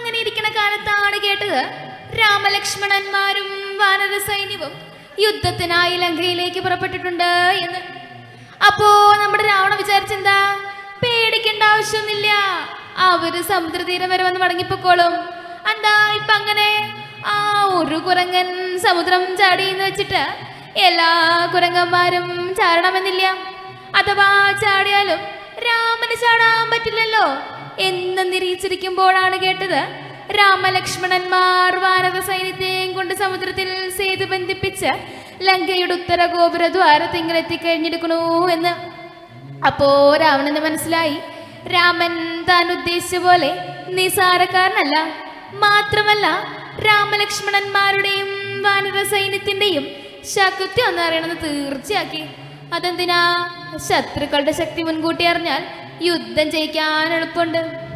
അങ്ങനെ ഇരിക്കുന്ന കാലത്താണ് കേട്ടത്. രാമലക്ഷ്മണന്മാരും വാനര സൈന്യവും യുദ്ധത്തിനായി ലങ്കയിലേക്ക് പുറപ്പെട്ടിട്ടുണ്ട് എന്ന്. അപ്പോ നമ്മുടെ രാവണ വിചാരിച്ചെന്താ പേടിക്കേണ്ട ആവശ്യമൊന്നുമില്ല. അവർ സമുദ്രതീരം വരെ വന്ന് മടങ്ങിപ്പോക്കോളും. എന്താ ഇപ്പൊ അങ്ങനെ? ആ ഒരു കുരങ്ങൻ സമുദ്രം ചാടി എന്ന് വെച്ചിട്ട് എല്ലാ കുരങ്ങന്മാരും ചാടണമെന്നില്ല. അഥവാ ചാടിയാലും രാമന് ചാടാൻ പറ്റില്ലല്ലോ. എന്ന് നിരീക്ഷിച്ചിരിക്കുമ്പോഴാണ് കേട്ടത്. രാമലക്ഷ്മണന്മാർ വാനര സൈന്യത്തെയും കൊണ്ട് സമുദ്രത്തിൽ സേതു ബന്ധിപ്പിച്ച് ലങ്കയുടെ ഉത്തര ഗോപുര ദ്വാരത്തിങ്കിൽ എത്തിക്കഴിഞ്ഞിരിക്കണു എന്ന്. അപ്പോ രാവണന് മനസ്സിലായി. രാമൻ താൻ ഉദ്ദേശിച്ച പോലെ നിസാരക്കാരനല്ല. മാത്രമല്ല രാമലക്ഷ്മണന്മാരുടെയും വാനര സൈന്യത്തിന്റെയും ശക്തി ഒന്നറിയണമെന്ന് തീർച്ചയാക്കി. അതെന്തിനാ? ശത്രുക്കളുടെ ശക്തി മുൻകൂട്ടി അറിഞ്ഞാൽ യുദ്ധം ജയിക്കാൻ എളുപ്പമുണ്ട്.